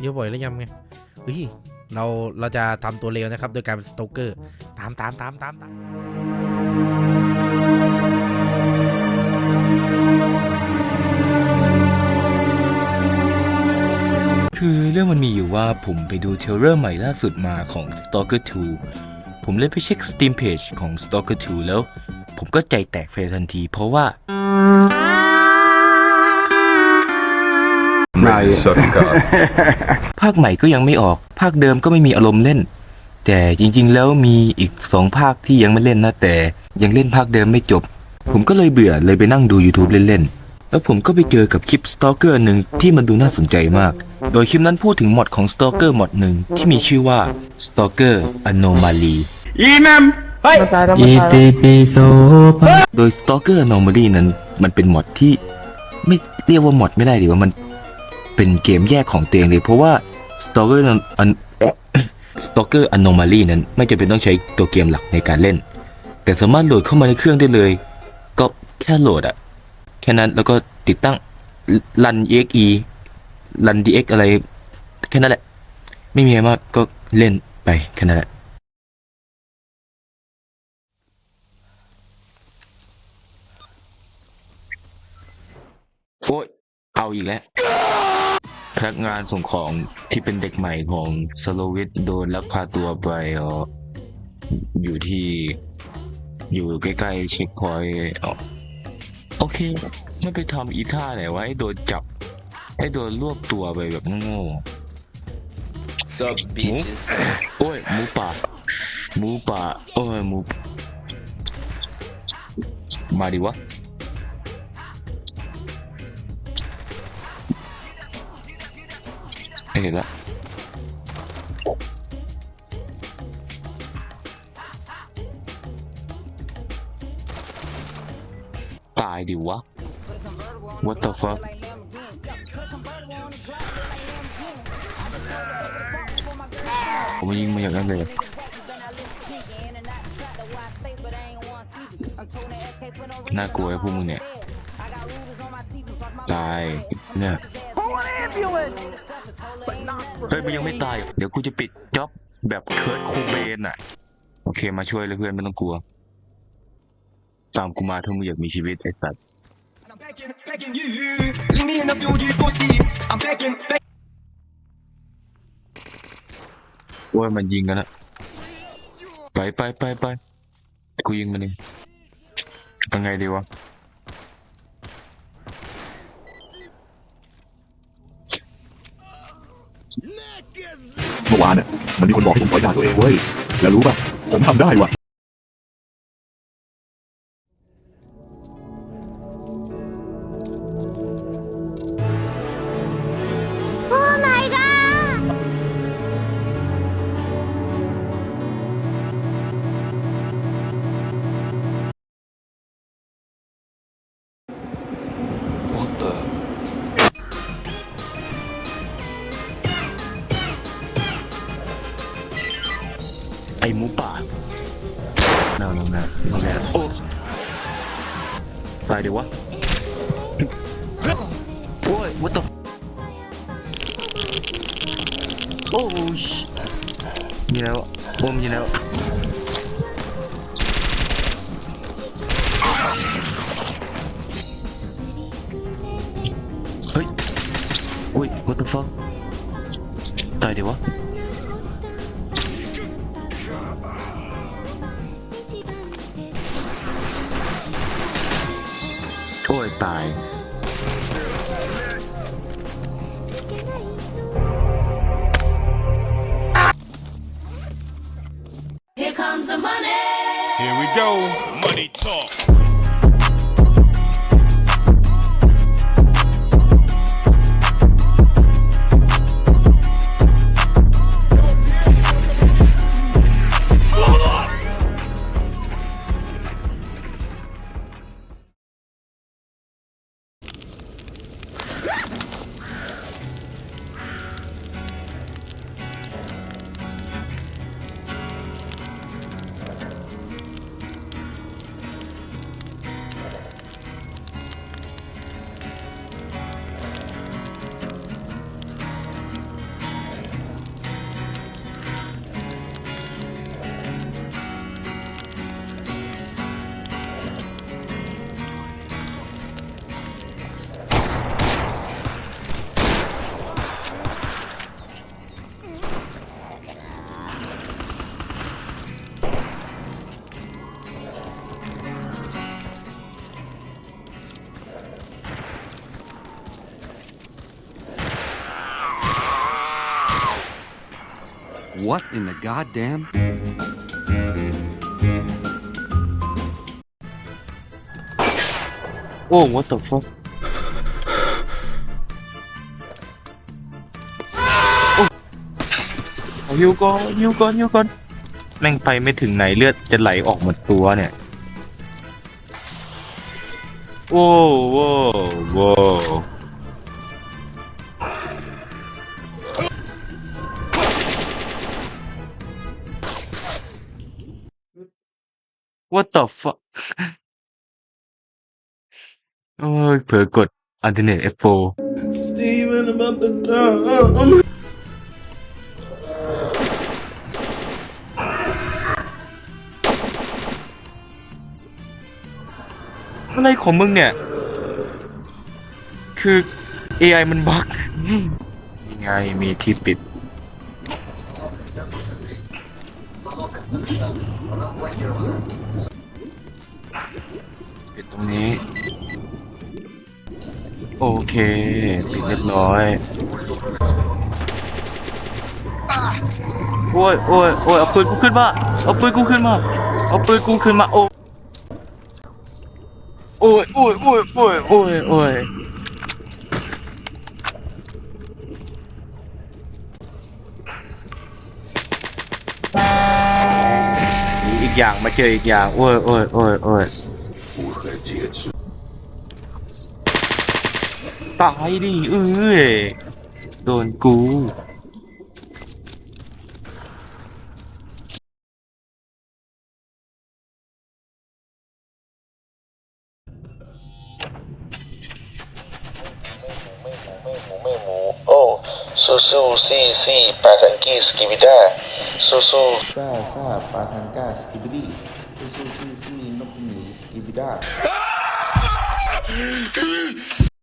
เยอะบ่อยแล้วยังไงเฮ้ยเราเราจะทำตัวเลวนะครับ โดยการเป็นสโตเกอร์ตามตามตามตามตามคือเรื่องมันมีอยู่ว่าผมไปดูเทเลอร์ใหม่ล่าสุดมาของ Stalker 2 ผมเลยไปเช็ค Steam Page ของ Stalker 2 แล้ว ผมก็ใจแตกไปทันทีเพราะว่า Really sucked up. ภาคใหม่ก็ยังไม่ออก ภาคเดิมก็ไม่มีอารมณ์เล่น แต่จริงๆ แล้วมีอีกสองภาคที่ยังไม่เล่นนะแต่ยังเล่นภาคเดิมไม่จบ ผมก็เลยเบื่อเลยไปนั่งดู YouTube เล่นๆ แล้วผมก็ไปเจอกับคลิป Stalker หนึ่งที่มันดูน่าสนใจมาก โดยคลิปนั้นพูดถึงมอดของ Stalker มอดหนึ่งที่มีชื่อว่า Stalker Anomaly อิติปิโสภะโดย Stalker Anomaly นั้นมันเป็นมอดที่ไม่เรียกว่ามอดไม่ได้ดีว่ามัน เป็นเกมแยกของตัวเองเลยเพราะว่า Stalker An Stalker Anomaly นั้นไม่จำเป็นต้องใช้ตัวเกมหลักในการเล่น แต่สามารถโหลดเข้ามาในเครื่องได้เลย ก็แค่โหลดอะแค่นั้นแล้วก็ติดตั้งรัน exe รัน dx อะไร แค่นั้นแหละ ไม่มีอะไรมากก็เล่นไปแค่นั้นแหละโอ้ยเอาอีกแล้ว พนักงานส่งของที่เป็นเด็กใหม่ของสโลวิทโดนลักพาตัวไปเอ่ออยู่ที่อยู่ใกล้ๆเช็คพอยต์อ๋อโอเค ไม่ไปทำอีท่าไหนวะให้โดนจับ ให้โดนรวบตัวไปแบบโง่ Sup, bitches. ๆโอ้ยหมูป่าหมูป่าโอ้ยหมูมาดิวะ เห็นละตายดิวะ What the fuck ผมยิงมาอย่างนั้นเลยน่ากลัวไอ้พวกมึงเนี่ย ตายเนี่ย เฮ้ยมันยังไม่ตาย เดี๋ยวกูจะปิดจ็อบแบบเคิร์ดโคเบนอะ โอเคมาช่วยเลยเพื่อนไม่ต้องกลัว ตามกูมาถ้ามึงอยากมีชีวิตไอ้สัตว์ I'm begging, begging you. Leave me in the field, you go see. I'm begging, begging. ว่ามันยิงกันละไปไปไปไปกูยิงมันเองยังไงดีวะ มื่อวานเนี่ยมันมีคนบอกให้ผมสอยดาตัวเองเว้ย แล้วรู้ป่ะ ผมทำได้ว่ะ อหมูป่าน่าน่าน่าโอเคโอ้ตายดิวะโอ้ย what the f- โอ้ชมีแล้วโอ้มีแล้วเฮ้ยโอ้ย what the fuck ตายดิวะ ตาย Here comes the money. Here we go. Money talk. What in the goddamn? โอ้ what the fuck โอ้เอาฮิวก่อนฮิวก่อนฮิวก่อนแม่งไปไม่ถึงไหนเลือดจะไหลออกหมดตัวเนี่ยโอ้โว้โว้ what the fuck โอ้ยเผลอกด alternate F4 อะไรของมึงเนี่ย คือ AI มันบั๊กยังไงมีที่ปิด รงนี้ โอเคปิดเรียบร้อยโอ้ยโอ้ยโอ้ยเอาปืนกูขึ้นมา เอาปืนกูขึ้นมา เอาปืนกูขึ้นมา โอ้โอ้ยโอ้ยโอ้ยโอ้ยโอ้ยโอ้ยอีกอย่างมาเจออีกอย่าง โอ้ยโอ้ยโอ้ยโอ้ย ตายดิเอ้ยโดนกูโอ้สู้สู้ซี่ซี่ปาทังกี้สกิบิด้าสู้สู้ซ่าซ่าปาทังก้าสกิบิดี ซูซูซีซี